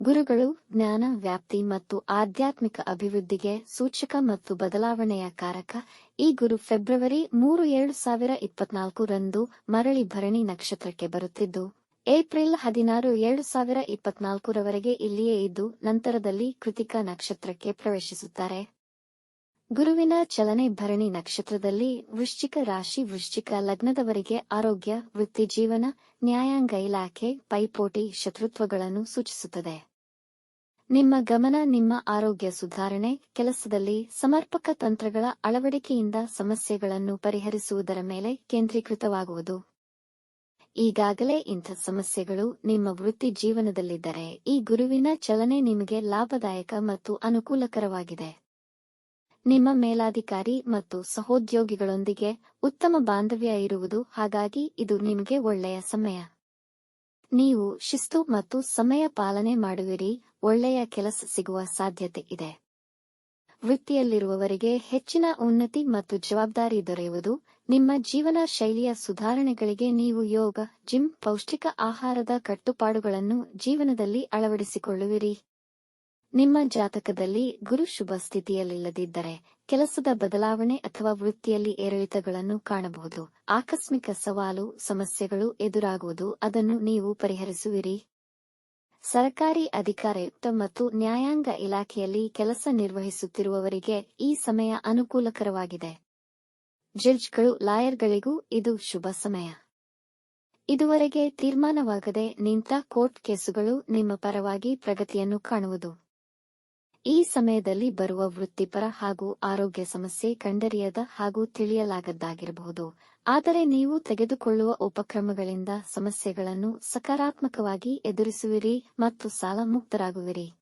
ಗುರುಗಳು, ಜ್ಞಾನ, ವ್ಯಾಪ್ತಿ ಮತ್ತು ಆಧ್ಯಾತ್ಮಿಕ ಅಭಿವೃದ್ಧಿಗೆ ಸೂಚಕ ಮತ್ತು ಬದಲಾವಣೆಯ ಕಾರಕ ಈ ಗುರು ಫೆಬ್ರವರಿ ಮೂರು ಎರಡು ಸಾವಿರ ಇಪ್ಪತ್ನಾಲ್ಕು ರಂದು ಮರಳಿ ಭರಣಿ ನಕ್ಷತ್ರಕ್ಕೆ ಬರುತ್ತಿದ್ದು, ಏಪ್ರಿಲ್ ಹದಿನಾರು ಎರಡು ಸಾವಿರ ಇಪ್ಪತ್ನಾಲ್ಕರವರೆಗೆ ಇಲ್ಲಿಯೇ ಇದ್ದು, ನಂತರದಲ್ಲಿ ಕೃತಿಕ ನಕ್ಷತ್ರಕ್ಕೆ ಪ್ರವೇಶಿಸುತ್ತಾರೆ. ಗುರುವಿನ ಚಲನೆ ಭರಣಿ ನಕ್ಷತ್ರದಲ್ಲಿ ವೃಶ್ಚಿಕ ರಾಶಿ ವೃಶ್ಚಿಕ ಲಗ್ನದವರಿಗೆ ಆರೋಗ್ಯ, ವೃತ್ತಿ ಜೀವನ, ನ್ಯಾಯಾಂಗ ಇಲಾಖೆ, ಪೈಪೋಟಿ ಶತ್ರುತ್ವಗಳನ್ನು ಸೂಚಿಸುತ್ತದೆ. ನಿಮ್ಮ ಗಮನ, ನಿಮ್ಮ ಆರೋಗ್ಯ ಸುಧಾರಣೆ, ಕೆಲಸದಲ್ಲಿ ಸಮರ್ಪಕ ತಂತ್ರಗಳ ಅಳವಡಿಕೆಯಿಂದ ಸಮಸ್ಯೆಗಳನ್ನು ಪರಿಹರಿಸುವುದರ ಮೇಲೆ ಕೇಂದ್ರೀಕೃತವಾಗುವುದು. ಈಗಾಗಲೇ ಇಂಥ ಸಮಸ್ಯೆಗಳು ನಿಮ್ಮ ವೃತ್ತಿ ಜೀವನದಲ್ಲಿದ್ದರೆ ಈ ಗುರುವಿನ ಚಲನೆ ನಿಮಗೆ ಲಾಭದಾಯಕ ಮತ್ತು ಅನುಕೂಲಕರವಾಗಿದೆ. ನಿಮ್ಮ ಮೇಲಾಧಿಕಾರಿ ಮತ್ತು ಸಹೋದ್ಯೋಗಿಗಳೊಂದಿಗೆ ಉತ್ತಮ ಬಾಂಧವ್ಯ ಇರುವುದು ಹಾಗಾಗಿ ಇದು ನಿಮಗೆ ಒಳ್ಳೆಯ ಸಮಯ. ನೀವು ಶಿಸ್ತು ಮತ್ತು ಸಮಯ ಪಾಲನೆ ಮಾಡುವಿರಿ, ಒಳ್ಳೆಯ ಕೆಲಸ ಸಿಗುವ ಸಾಧ್ಯತೆ ಇದೆ. ವೃತ್ತಿಯಲ್ಲಿರುವವರಿಗೆ ಹೆಚ್ಚಿನ ಉನ್ನತಿ ಮತ್ತು ಜವಾಬ್ದಾರಿ ದೊರೆಯುವುದು, ನಿಮ್ಮ ಜೀವನ ಶೈಲಿಯ ಸುಧಾರಣೆಗಳಿಗೆ ನೀವು ಯೋಗ, ಜಿಮ್, ಪೌಷ್ಟಿಕ ಆಹಾರದ ಕಟ್ಟುಪಾಡುಗಳನ್ನು ಜೀವನದಲ್ಲಿ ಅಳವಡಿಸಿಕೊಳ್ಳುವಿರಿ. ನಿಮ್ಮ ಜಾತಕದಲ್ಲಿ ಗುರು ಶುಭ ಸ್ಥಿತಿಯಲ್ಲಿಲ್ಲದಿದ್ದರೆ ಕೆಲಸದ ಬದಲಾವಣೆ ಅಥವಾ ವೃತ್ತಿಯಲ್ಲಿ ಏರಿಳಿತಗಳನ್ನು ಕಾಣಬಹುದು. ಆಕಸ್ಮಿಕ ಸವಾಲು, ಸಮಸ್ಯೆಗಳು ಎದುರಾಗುವುದು, ಅದನ್ನು ನೀವು ಪರಿಹರಿಸುವಿರಿ. ಸರ್ಕಾರಿ ಅಧಿಕಾರಯುಕ್ತ ಮತ್ತು ನ್ಯಾಯಾಂಗ ಇಲಾಖೆಯಲ್ಲಿ ಕೆಲಸ ನಿರ್ವಹಿಸುತ್ತಿರುವವರಿಗೆ ಈ ಸಮಯ ಅನುಕೂಲಕರವಾಗಿದೆ. ಜಡ್ಜ್ಗಳು, ಲಾಯರ್ಗಳಿಗೂ ಇದು ಶುಭ ಸಮಯ. ಇದುವರೆಗೆ ತೀರ್ಮಾನವಾಗದೆ ನಿಂತ ಕೋರ್ಟ್ ಕೇಸುಗಳು ನಿಮ್ಮ ಪರವಾಗಿ ಪ್ರಗತಿಯನ್ನು ಕಾಣುವುದು. ಈ ಸಮಯದಲ್ಲಿ ಬರುವ ವೃತ್ತಿಪರ ಹಾಗೂ ಆರೋಗ್ಯ ಸಮಸ್ಯೆ ಕಂಡರಿಯದ ಹಾಗೂ ತಿಳಿಯಲಾಗದ್ದಾಗಿರಬಹುದು. ಆದರೆ ನೀವು ತೆಗೆದುಕೊಳ್ಳುವ ಉಪಕ್ರಮಗಳಿಂದ ಸಮಸ್ಯೆಗಳನ್ನು ಸಕಾರಾತ್ಮಕವಾಗಿ ಎದುರಿಸುವಿರಿ ಮತ್ತು ಸಾಲ ಮುಕ್ತರಾಗುವಿರಿ.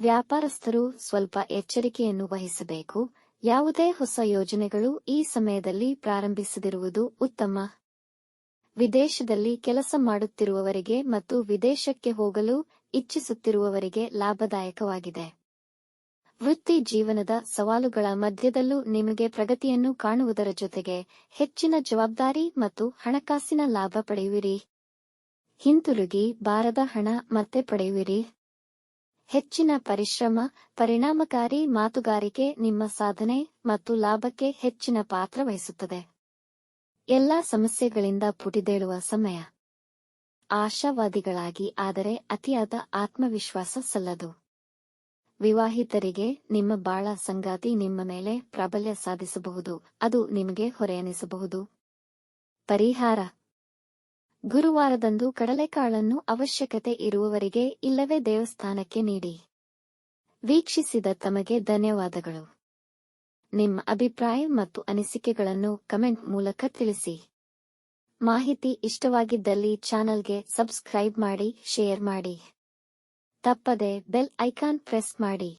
ವ್ಯಾಪಾರಸ್ಥರು ಸ್ವಲ್ಪ ಎಚ್ಚರಿಕೆಯನ್ನು ವಹಿಸಬೇಕು. ಯಾವುದೇ ಹೊಸ ಯೋಜನೆಗಳು ಈ ಸಮಯದಲ್ಲಿ ಪ್ರಾರಂಭಿಸದಿರುವುದು ಉತ್ತಮ. ವಿದೇಶದಲ್ಲಿ ಕೆಲಸ ಮಾಡುತ್ತಿರುವವರಿಗೆ ಮತ್ತು ವಿದೇಶಕ್ಕೆ ಹೋಗಲು ಇಚ್ಛಿಸುತ್ತಿರುವವರಿಗೆ ಲಾಭದಾಯಕವಾಗಿದೆ. ವೃತ್ತಿ ಜೀವನದ ಸವಾಲುಗಳ ಮಧ್ಯದಲ್ಲೂ ನಿಮಗೆ ಪ್ರಗತಿಯನ್ನು ಕಾಣುವುದರ ಜೊತೆಗೆ ಹೆಚ್ಚಿನ ಜವಾಬ್ದಾರಿ ಮತ್ತು ಹಣಕಾಸಿನ ಲಾಭ ಪಡೆಯುವಿರಿ. ಹಿಂತಿರುಗಿ ಬಾರದ ಹಣ ಮತ್ತೆ ಪಡೆಯುವಿರಿ. ಹೆಚ್ಚಿನ ಪರಿಶ್ರಮ, ಪರಿಣಾಮಕಾರಿ ಮಾತುಗಾರಿಕೆ ನಿಮ್ಮ ಸಾಧನೆ ಮತ್ತು ಲಾಭಕ್ಕೆ ಹೆಚ್ಚಿನ ಪಾತ್ರ ವಹಿಸುತ್ತದೆ. ಎಲ್ಲಾ ಸಮಸ್ಯೆಗಳಿಂದ ಪುಟಿದೇಳುವ ಸಮಯ. ಆಶಾವಾದಿಗಳಾಗಿ, ಆದರೆ ಅತಿಯಾದ ಆತ್ಮವಿಶ್ವಾಸ ಸಲ್ಲದು. ವಿವಾಹಿತರಿಗೆ ನಿಮ್ಮ ಬಾಳ ಸಂಗಾತಿ ನಿಮ್ಮ ಮೇಲೆ ಪ್ರಾಬಲ್ಯ ಸಾಧಿಸಬಹುದು, ಅದು ನಿಮಗೆ ಹೊರೆಯನಿಸಬಹುದು ಪರಿಹಾರ. ಗುರುವಾರದಂದು ಕಡಲೆಕಾಳನ್ನು ಅವಶ್ಯಕತೆ ಇರುವವರಿಗೆ ಇಲ್ಲವೇ ದೇವಸ್ಥಾನಕ್ಕೆ ನೀಡಿ. ವೀಕ್ಷಿಸಿದ ತಮಗೆ ಧನ್ಯವಾದಗಳು. ನಿಮ್ಮ ಅಭಿಪ್ರಾಯ ಮತ್ತು ಅನಿಸಿಕೆಗಳನ್ನು ಕಮೆಂಟ್ ಮೂಲಕ ತಿಳಿಸಿ. ಮಾಹಿತಿ ಇಷ್ಟವಾಗಿದ್ದಲ್ಲಿ ಚಾನಲ್ಗೆ ಸಬ್ಸ್ಕ್ರೈಬ್ ಮಾಡಿ, ಶೇರ್ ಮಾಡಿ. ತಪ್ಪದೆ ಬೆಲ್ ಐಕಾನ್ ಪ್ರೆಸ್ ಮಾಡಿ.